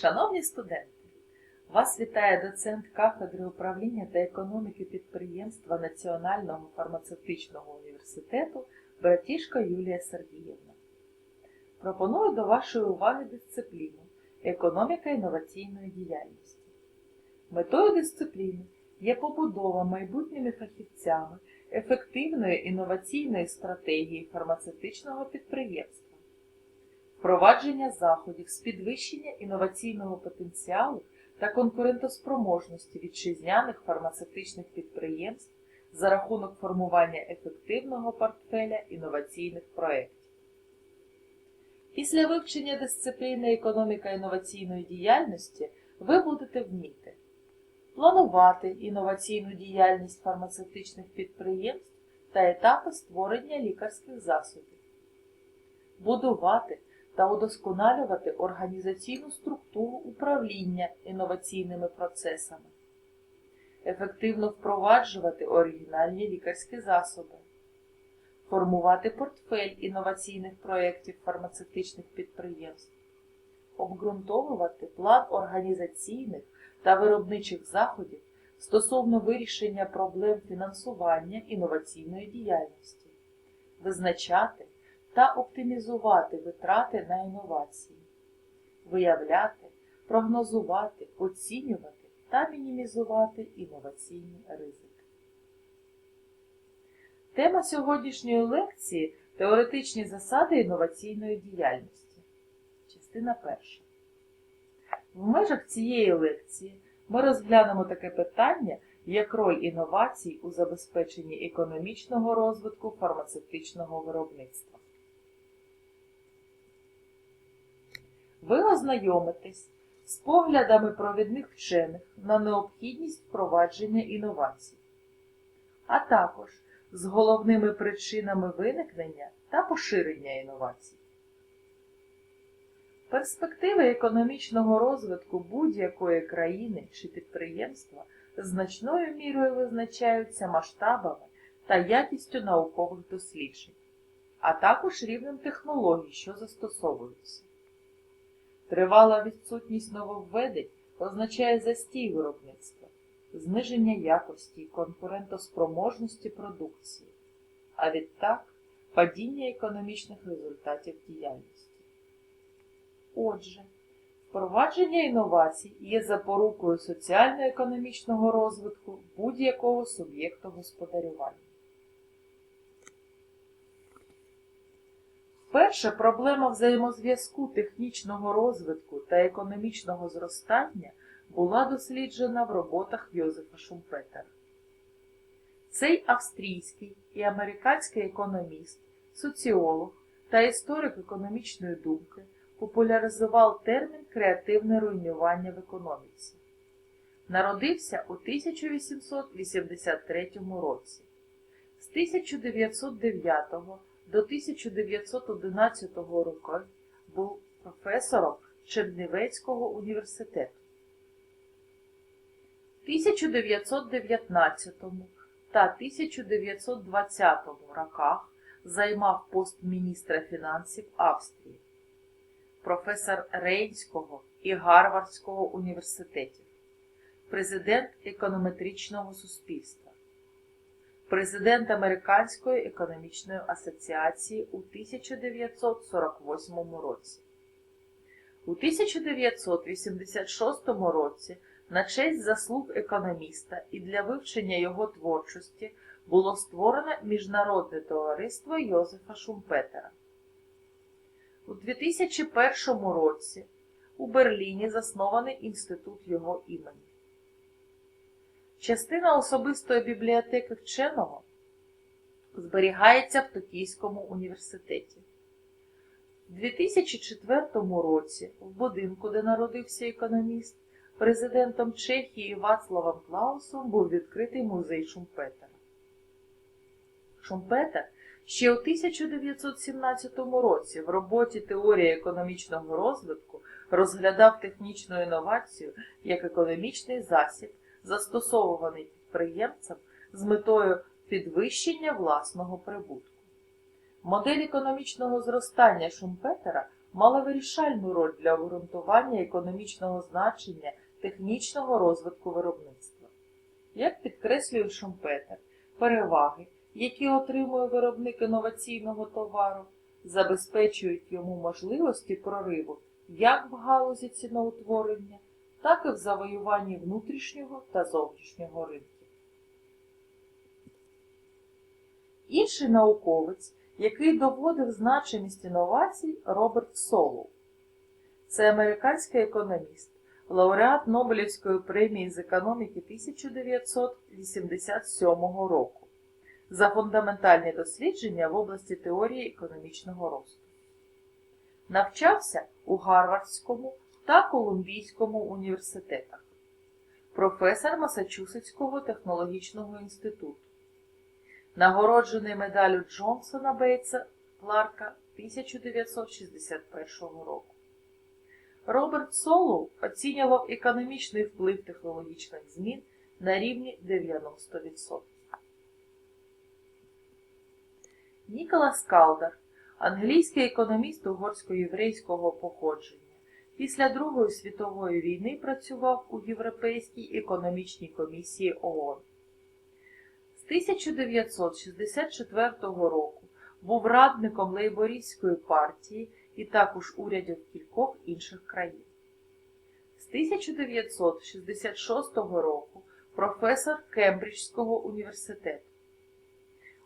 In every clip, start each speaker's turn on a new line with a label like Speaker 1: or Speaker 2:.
Speaker 1: Шановні студенти, вас вітає доцент кафедри управління та економіки підприємства Національного фармацевтичного університету Братішко Юлія Сергіївна. Пропоную до вашої уваги дисципліну Економіка інноваційної діяльності. Метою дисципліни є побудова майбутніми фахівцями ефективної інноваційної стратегії фармацевтичного підприємства, впровадження заходів з підвищення інноваційного потенціалу та конкурентоспроможності вітчизняних фармацевтичних підприємств за рахунок формування ефективного портфеля інноваційних проєктів. Після вивчення дисципліни економіка інноваційної діяльності ви будете вміти планувати інноваційну діяльність фармацевтичних підприємств та етапи створення лікарських засобів, будувати та удосконалювати організаційну структуру управління інноваційними процесами, ефективно впроваджувати оригінальні лікарські засоби, формувати портфель інноваційних проєктів фармацевтичних підприємств, обґрунтовувати план організаційних та виробничих заходів стосовно вирішення проблем фінансування інноваційної діяльності, визначати та оптимізувати витрати на інновації, виявляти, прогнозувати, оцінювати та мінімізувати інноваційні ризики. Тема сьогоднішньої лекції теоретичні засади інноваційної діяльності. Частина перша. В межах цієї лекції ми розглянемо таке питання, як роль інновацій у забезпеченні економічного розвитку фармацевтичного виробництва. Ви ознайомитесь з поглядами провідних вчених на необхідність впровадження інновацій, а також з головними причинами виникнення та поширення інновацій. Перспективи економічного розвитку будь-якої країни чи підприємства значною мірою визначаються масштабами та якістю наукових досліджень, а також рівнем технологій, що застосовуються. Тривала відсутність нововведень означає застій виробництва, зниження якості і конкурентоспроможності продукції, а відтак падіння економічних результатів діяльності. Отже, впровадження інновацій є запорукою соціально-економічного розвитку будь-якого суб'єкту господарювання. Вперше проблема взаємозв'язку технічного розвитку та економічного зростання була досліджена в роботах Йозефа Шумпетера. Цей австрійський і американський економіст, соціолог та історик економічної думки популяризував термін креативне руйнування в економіці. Народився у 1883 році. З 1909 до 1911 року був професором Чернівецького університету. В 1919 та 1920 роках займав пост міністра фінансів Австрії професор Рейнського і Гарвардського університетів, президент економетричного суспільства, президент Американської економічної асоціації у 1948 році. У 1986 році на честь заслуг економіста і для вивчення його творчості було створено Міжнародне товариство Йозефа Шумпетера. У 2001 році у Берліні заснований інститут його імені. Частина особистої бібліотеки вченого зберігається в Токійському університеті. У 2004 році в будинку, де народився економіст, президентом Чехії Вацлавом Клаусом був відкритий музей Шумпетера. Шумпетер Ще у 1917 році в роботі Теорія економічного розвитку розглядав технічну інновацію як економічний засіб, застосовуваний підприємцем з метою підвищення власного прибутку. Модель економічного зростання Шумпетера мала вирішальну роль для обґрунтування економічного значення технічного розвитку виробництва. Як підкреслює Шумпетер, переваги, які отримує виробник інноваційного товару, забезпечують йому можливості прориву як в галузі ціноутворення, так і в завоюванні внутрішнього та зовнішнього ринків. Інший науковець, який доводив значимість інновацій, Роберт Солоу. Це американський економіст, лауреат Нобелівської премії з економіки 1987 року за фундаментальні дослідження в області теорії економічного росту. Навчався у Гарвардському та Колумбійському університетах, професор Масачусетського технологічного інституту, нагороджений медаллю Джонсона Бейтса Кларка 1961 року. Роберт Солоу оцінював економічний вплив технологічних змін на рівні 90%. Ніколас Калдер, англійський економіст угорсько-єврейського походження, після Другої світової війни працював у Європейській економічній комісії ООН. З 1964 року був радником лейбористської партії і також урядів кількох інших країн. З 1966 року професор Кембриджського університету.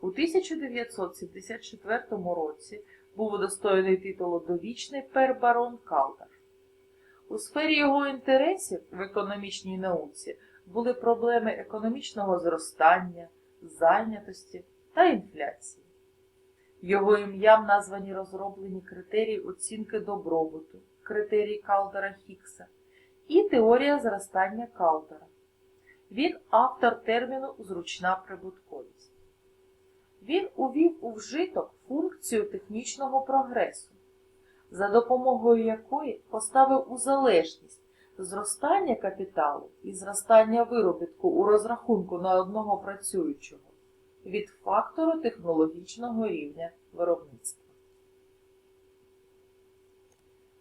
Speaker 1: У 1974 році був удостоєний титулу довічний пербарон Калдер. У сфері його інтересів в економічній науці були проблеми економічного зростання, зайнятості та інфляції. Його ім'ям названі розроблені критерії оцінки добробуту, критерії Калдера Хікса і теорія зростання Калдера. Він автор терміну зручна прибутковість. Він увів у вжиток функцію технічного прогресу, за допомогою якої поставив у залежність зростання капіталу і зростання виробітку у розрахунку на одного працюючого від фактору технологічного рівня виробництва.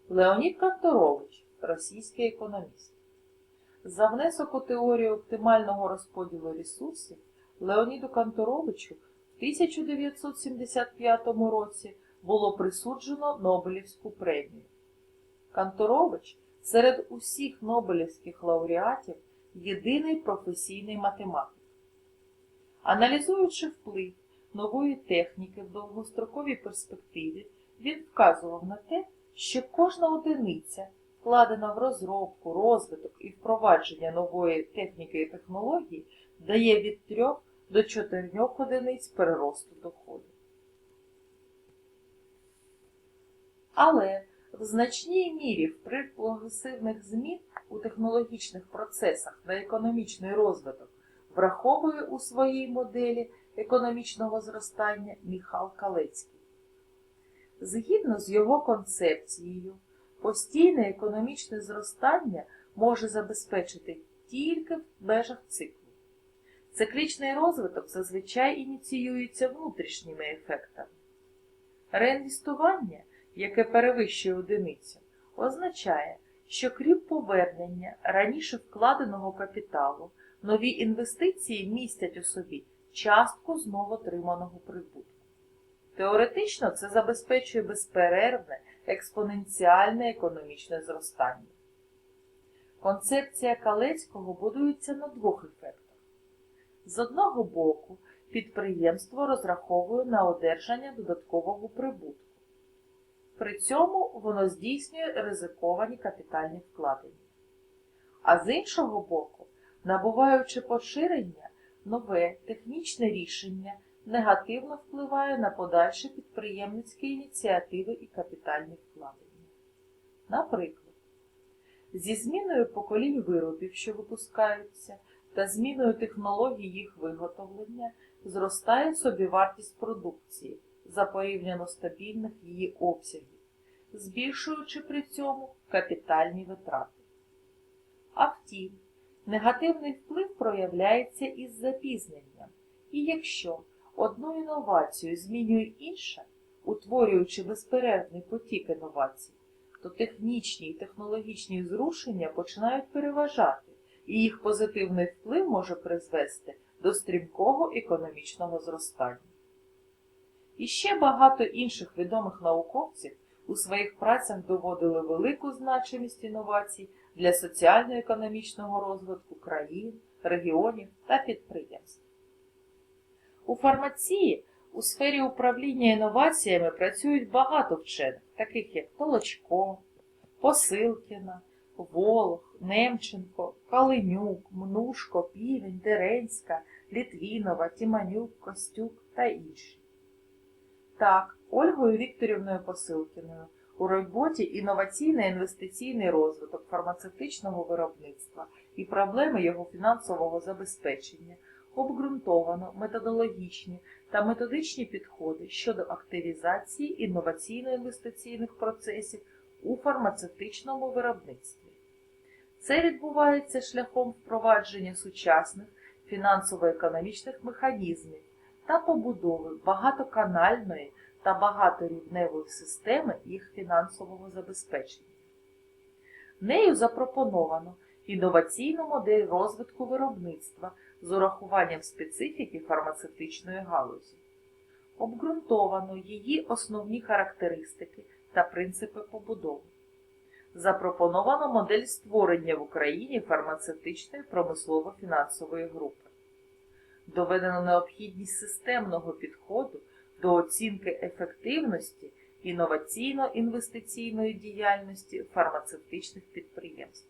Speaker 1: Леонід Канторович, російський економіст. За внесок у теорію оптимального розподілу ресурсів Леоніду Канторовичу в 1975 році було присуджено Нобелівську премію. Канторович серед усіх Нобелівських лауреатів єдиний професійний математик. Аналізуючи вплив нової техніки в довгостроковій перспективі, він вказував на те, що кожна одиниця, вкладена в розробку, розвиток і впровадження нової техніки і технологій, дає від 3 до 4 одиниць переросту доходу. Але в значній мірі вплив прогресивних змін у технологічних процесах на економічний розвиток враховує у своїй моделі економічного зростання Міхал Калецький. Згідно з його концепцією, постійне економічне зростання може забезпечити тільки в межах циклу. Циклічний розвиток зазвичай ініціюється внутрішніми ефектами. Реінвестування, яке перевищує одиницю, означає, що крім повернення раніше вкладеного капіталу, нові інвестиції містять у собі частку знову отриманого прибутку. Теоретично це забезпечує безперервне експоненціальне економічне зростання. Концепція Калецького будується на двох ефектах. З одного боку, підприємство розраховує на одержання додаткового прибутку. При цьому воно здійснює ризиковані капітальні вкладення. А з іншого боку, набуваючи поширення, нове технічне рішення негативно впливає на подальші підприємницькі ініціативи і капітальні вкладення. Наприклад, зі зміною поколінь виробів, що випускаються, та зміною технологій їх виготовлення зростає собівартість продукції за порівняно стабільних її обсягів, збільшуючи при цьому капітальні витрати. А втім, негативний вплив проявляється із запізненням, і якщо одну інновацію змінює інша, утворюючи безперервний потік інновацій, то технічні і технологічні зрушення починають переважати, і їх позитивний вплив може призвести до стрімкого економічного зростання. І ще багато інших відомих науковців у своїх працях доводили велику значимість інновацій для соціально-економічного розвитку країн, регіонів та підприємств. У фармації у сфері управління інноваціями працюють багато вчених, таких як Толочко, Посилкіна, Волох, Немченко, Калинюк, Мнушко, Півень, Деренська, Літвінова, Тіманюк, Костюк та інші. Так, Ольгою Вікторівною Посилкіною у роботі інноваційний інвестиційний розвиток фармацевтичного виробництва і проблеми його фінансового забезпечення обґрунтовано методологічні та методичні підходи щодо активізації інноваційно-інвестиційних процесів у фармацевтичному виробництві. Це відбувається шляхом впровадження сучасних фінансово-економічних механізмів та побудови багатоканальної та багаторівневої системи їх фінансового забезпечення. Нею запропоновано інноваційну модель розвитку виробництва з урахуванням специфіки фармацевтичної галузі. Обґрунтовано її основні характеристики та принципи побудови. Запропоновано модель створення в Україні фармацевтичної промислово-фінансової групи. Доведено необхідність системного підходу до оцінки ефективності інноваційно-інвестиційної діяльності фармацевтичних підприємств.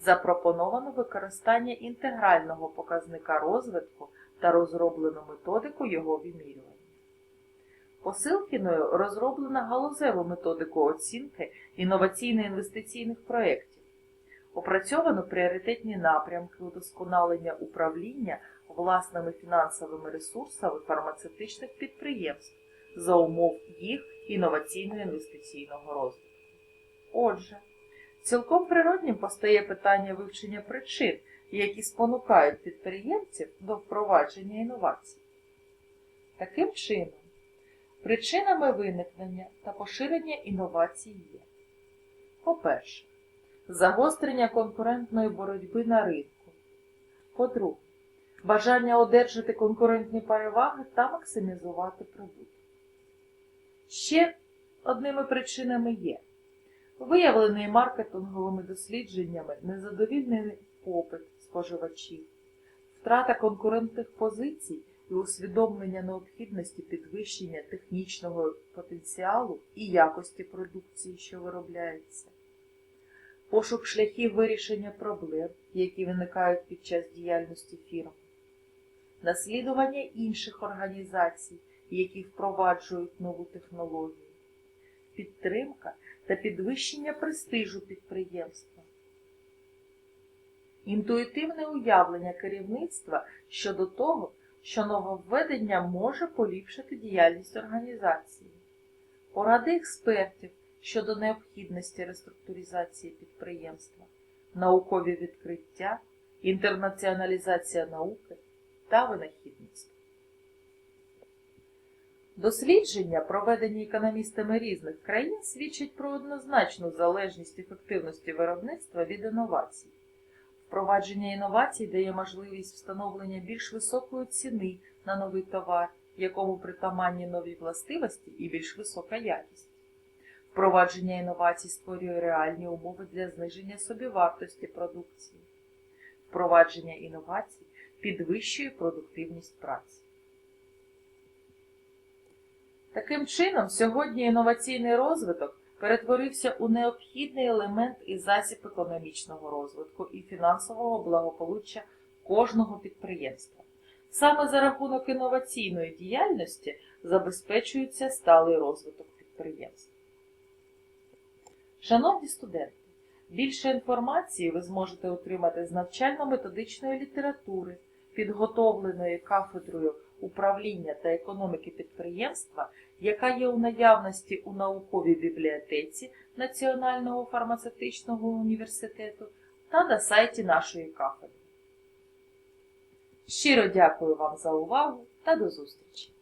Speaker 1: Запропоновано використання інтегрального показника розвитку та розроблено методику його вимірювання. Посилкіною розроблена галузеву методику оцінки інноваційно-інвестиційних проєктів. Опрацьовано пріоритетні напрямки удосконалення управління власними фінансовими ресурсами фармацевтичних підприємств за умов їх інноваційно-інвестиційного розвитку. Отже, цілком природнім постає питання вивчення причин, які спонукають підприємців до впровадження інновацій. Таким чином, причинами виникнення та поширення інновацій є. По-перше, загострення конкурентної боротьби на ринку. По-друге, бажання одержати конкурентні переваги та максимізувати прибуток. Ще одними причинами є виявлений маркетинговими дослідженнями незадовільний попит споживачів, втрата конкурентних позицій і усвідомлення необхідності підвищення технічного потенціалу і якості продукції, що виробляється, пошук шляхів вирішення проблем, які виникають під час діяльності фірм, наслідування інших організацій, які впроваджують нову технологію, підтримка та підвищення престижу підприємства. Інтуїтивне уявлення керівництва щодо того, що нововведення може поліпшити діяльність організації, поради експертів щодо необхідності реструктуризації підприємства, наукові відкриття, інтернаціоналізація науки та винахідництва. Дослідження, проведені економістами різних країн, свідчать про однозначну залежність ефективності виробництва від інновацій. Впровадження інновацій дає можливість встановлення більш високої ціни на новий товар, якому притаманні нові властивості і більш висока якість. Впровадження інновацій створює реальні умови для зниження собівартості продукції. Впровадження інновацій підвищує продуктивність праці. Таким чином, сьогодні інноваційний розвиток перетворився у необхідний елемент і засіб економічного розвитку і фінансового благополуччя кожного підприємства. Саме за рахунок інноваційної діяльності забезпечується сталий розвиток підприємств. Шановні студенти, більше інформації ви зможете отримати з навчально-методичної літератури, підготовленої кафедрою управління та економіки підприємства, яка є у наявності у науковій бібліотеці Національного фармацевтичного університету та на сайті нашої кафедри. Щиро дякую вам за увагу та до зустрічі!